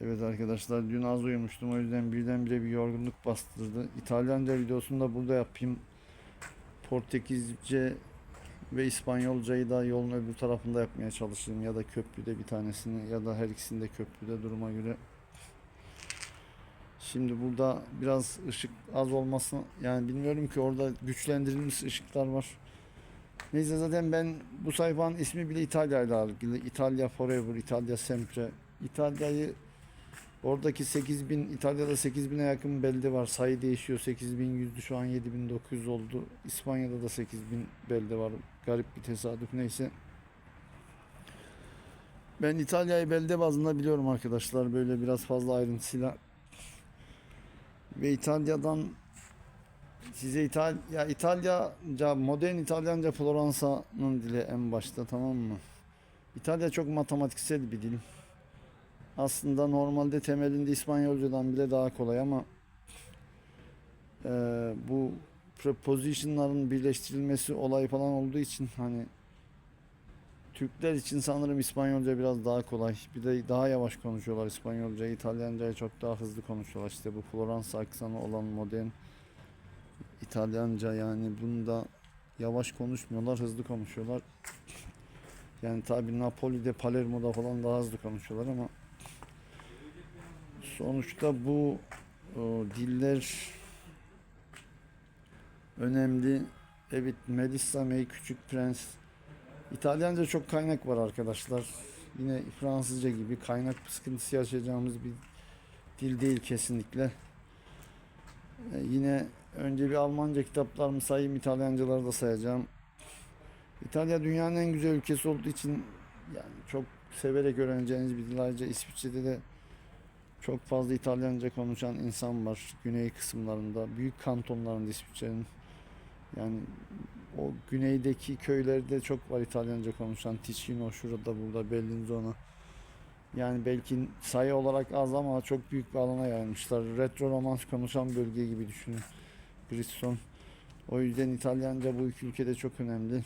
Evet arkadaşlar dün az uyumuştum o yüzden birdenbire bir yorgunluk bastırdı. İtalyanca videosunu da burada yapayım. Portekizce ve İspanyolcayı da yolun öbür tarafında yapmaya çalışayım ya da köprüde bir tanesini ya da her ikisini de köprüde duruma göre. Şimdi burada biraz ışık az olması yani bilmiyorum ki orada güçlendirilmiş ışıklar var. Neyse zaten ben bu sayfanın ismi bile İtalya ile ilgili. İtalya Forever, İtalya Sempre. İtalya'yı oradaki 8000, İtalya'da 8000'e yakın belde var. Sayı değişiyor. 8100'dü şu an 7900 oldu. İspanya'da da 8000 belde var. Garip bir tesadüf neyse. Ben İtalya'yı belde bazında biliyorum arkadaşlar. Böyle biraz fazla ayrıntısıyla. Ve İtalya'dan Size İtalya İtalyanca modern İtalyanca Floransa'nın dili en başta tamam mı? İtalya çok matematiksel bir dil. Aslında normalde temelinde İspanyolcadan bile daha kolay ama eee, bu prepositionların birleştirilmesi olay falan olduğu için hani Türkler için sanırım İspanyolca biraz daha kolay. Bir de daha yavaş konuşuyorlar İspanyolcayı. İtalyancayı çok daha hızlı konuşuyorlar. İşte bu Floransa aksanı olan modern İtalyanca yani bunda yavaş konuşmuyorlar, hızlı konuşuyorlar. Yani tabi Napoli'de, Palermo'da falan daha hızlı konuşuyorlar ama sonuçta bu o, diller önemli. Evet, Melissa May, Küçük Prens. İtalyanca çok kaynak var arkadaşlar. Yine Fransızca gibi kaynak sıkıntısı yaşayacağımız bir dil değil kesinlikle. Ee, yine önce bir Almanca kitaplarımı sayayım, İtalyancaları da sayacağım. İtalya dünyanın en güzel ülkesi olduğu için yani çok severek öğreneceğiniz bir dil. Ayrıca İsviçre'de de çok fazla İtalyanca konuşan insan var güney kısımlarında, büyük kantonlarında İsviçre'nin. Yani o güneydeki köylerde çok var İtalyanca konuşan. Ticino şurada burada Bellinzona. Yani belki sayı olarak az ama çok büyük bir alana yayılmışlar. Retro romans konuşan bölge gibi düşünün. Bristol. O yüzden İtalyanca bu ülkede çok önemli.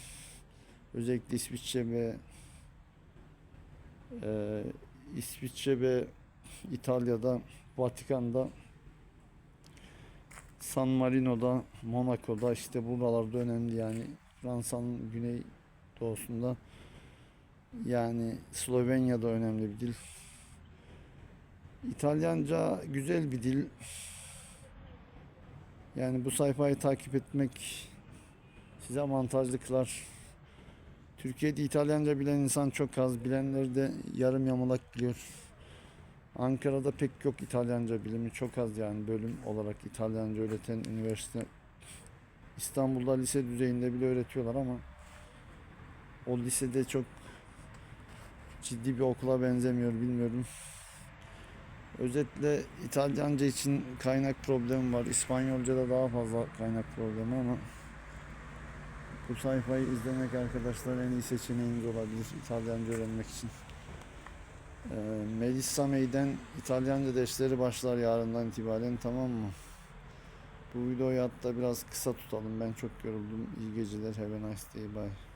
Özellikle İsviçre ve e, İsviçre ve İtalya'da, Vatikan'da, San Marino'da, Monaco'da işte buralarda önemli yani Fransa'nın güney doğusunda yani Slovenya'da önemli bir dil. İtalyanca güzel bir dil. Yani bu sayfayı takip etmek size avantajlı kılar. Türkiye'de İtalyanca bilen insan çok az. Bilenleri de yarım yamalak biliyor. Ankara'da pek yok İtalyanca bilimi. Çok az yani bölüm olarak İtalyanca öğreten üniversite. İstanbul'da lise düzeyinde bile öğretiyorlar ama o lisede çok ciddi bir okula benzemiyor bilmiyorum. Özetle İtalyanca için kaynak problemi var. İspanyolca'da daha fazla kaynak problemi ama bu sayfayı izlemek arkadaşlar en iyi seçeneğiniz olabilir İtalyanca öğrenmek için. Ee, Melissa May'den İtalyanca dersleri başlar yarından itibaren tamam mı? Bu videoyu hatta biraz kısa tutalım. Ben çok yoruldum. İyi geceler. Have a nice day. Bye.